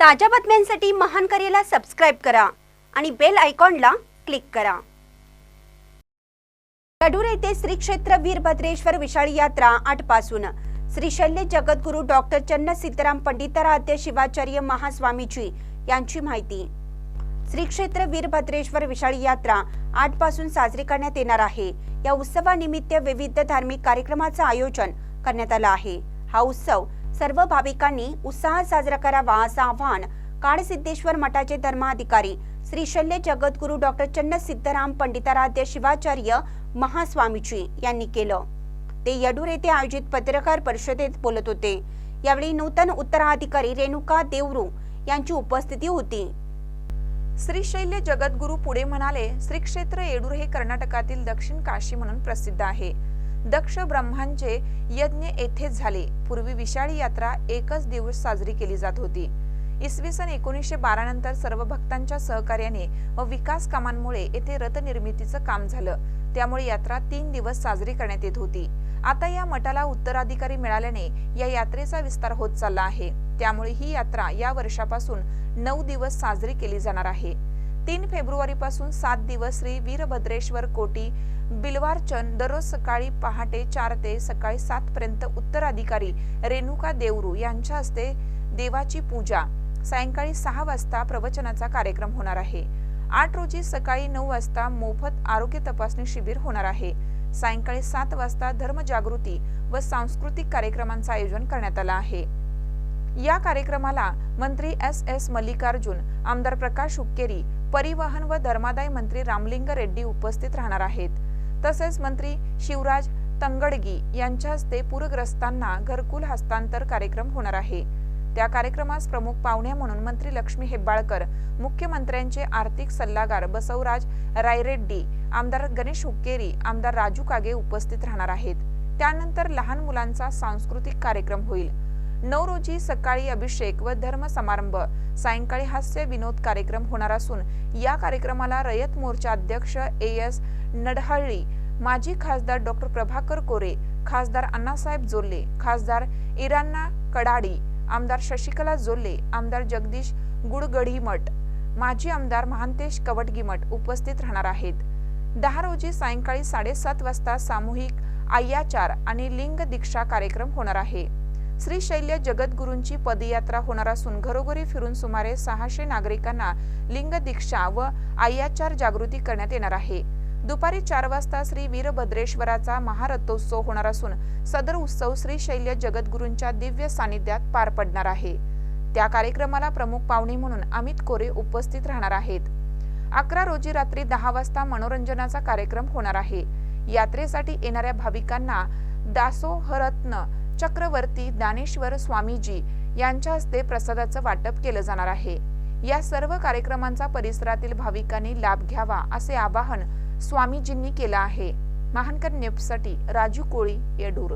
ताज्या बातम्यांसाठी महान करेला सबस्क्राईब करा आणि बेल आयकॉनला क्लिक करा. कडूर येथे श्री क्षेत्र वीरभद्रेश्वर विशाळी यात्रा आठपासून. श्रीशल्य श्री शल्य जगद्गुरू डॉक्टर चन्न सीताराम पंडिताराध्य शिवाचार्य महास्वामीजी यांची माहिती. श्री क्षेत्र वीरभद्रेश्वर विशाळी यात्रा आठपासून साजरी करण्यात येणार आहे. या उत्सवानिमित्त विविध धार्मिक कार्यक्रमाचं आयोजन करण्यात आलं आहे. हा उत्सव सर्व भाविकांनी उत्साहात साजरा करावा असं आवाहन काळसिद्धेश्वर मठाचे धर्माधिकारी श्री शल्य जगद्गुरू डॉक्टर चन्न सिद्धराम पंडिताराध्य शिवाचार्य महास्वामीजी यांनी केलं. ते यडूर येथे आयोजित पत्रकार परिषदेत बोलत होते. यावेळी नूतन उत्तराधिकारी रेणुका देवरू यांची उपस्थिती होती. श्री शैल्य जगद्गुरू पुढे म्हणाले श्री क्षेत्र येडूर हे कर्नाटकातील दक्षिण काशी म्हणून प्रसिद्ध आहे. दक्ष ब्रह्मांचे यज्ञ येथेच झाले. पूर्वी विशाळी यात्रा एकच दिवस साजरी केली जात होती. इसवी सन एकोणीसशे बारा नंतर सर्व भक्तांच्या सहकार्याने व विकास कामांमुळे येथे रथनिर्मितीचं काम झालं. त्यामुळे यात्रा तीन दिवस साजरी करण्यात येत होती. आता या मठाला उत्तराधिकारी मिळाल्याने या यात्रेचा विस्तार होत चालला आहे. त्यामुळे ही यात्रा या वर्षापासून नऊ दिवस साजरी केली जाणार आहे. तीन फेब्रुवारी पासून सात दिवस श्री वीरभद्रेश्वर कोटी बिलवारचन दररोज सकाळी पहाटे चार ते सकाळी सात पर्यंत उत्तराधिकारी रेणुका देवरू यांच्या हस्ते देवाची पूजा. सायंकाळी सहा वाजता प्रवचनाचा कार्यक्रम होणार आहे. आठ रोजी सकाळी नऊ वाजता मोफत आरोग्य तपासणी शिबिर होणार आहे. सायंकाळी सात वाजता धर्मजागृती व सांस्कृतिक कार्यक्रमांचं आयोजन करण्यात आलं आहे. या कार्यक्रमाला मंत्री एस एस मल्लिकार्जुन आमदार प्रकाश हुक्केरी परिवहन व धर्मादाय मंत्री रामलिंग रेड्डी उपस्थित राहणार आहेत. तसेच मंत्री शिवराज तंगडगी यांच्या हस्ते पूरग्रस्तांना घरकुल हस्तांतर कार्यक्रम होणार आहे. त्या कार्यक्रमास प्रमुख पाहुण्या म्हणून मंत्री लक्ष्मी हेब्बाळकर मुख्यमंत्र्यांचे आर्थिक सल्लागार बसवराज रायरेड्डी आमदार गणेश हुक्केरी आमदार राजू कागे उपस्थित राहणार आहेत. त्यानंतर लहान मुलांचा सांस्कृतिक कार्यक्रम होईल. नऊ रोजी सकाळी अभिषेक व धर्म समारंभ सायंकाळी हास्य विनोद कार्यक्रम होणार असून या कार्यक्रमाला रयत मोर्चा अध्यक्ष ए एस नडहळ्ळी माजी खासदार डॉक्टर प्रभाकर कोरे खासदार अण्णासाहेब जोल्ले खासदार इरान्ना कडाडी आमदार शशिकला जोल्ले आमदार जगदीश गुडगढीमठ माजी आमदार महांतेश कवटगीमठ उपस्थित राहणार आहेत. दहा रोजी सायंकाळी साडेसात वाजता सामूहिक आय्याचार आणि लिंग दीक्षा कार्यक्रम होणार आहे. श्री शैल्य जगद्गुरूंची पदयात्रा होणार असून घरोघरी फिरून सुमारे सहाशे नागरिकांना लिंग दीक्षा व आय्याचार जागृती करण्यात येणार आहे. दुपारी चार वाजता श्री वीरभद्रेश्वराचा महारथोत्सव होणार असून सदर उत्सव श्री शैल्य जगद्गुरूंच्या दिव्य सानिध्यात पार पडणार आहे. त्या कार्यक्रमाला प्रमुख पाहुणे म्हणून अमित कोरे उपस्थित राहणार आहेत. अकरा रोजी रात्री दहा वाजता मनोरंजनाचा कार्यक्रम होणार आहे. यात्रेसाठी येणाऱ्या भाविकांना दासोहरत्न चक्रवर्ती ज्ञानेश्वर स्वामीजी यांच्या हस्ते प्रसादाचं वाटप केलं जाणार आहे. या सर्व कार्यक्रमांचा परिसरातील भाविकांनी लाभ घ्यावा असे आवाहन स्वामीजींनी केलं आहे. महानकर न्यूजसाठी राजू कोळी येडूर.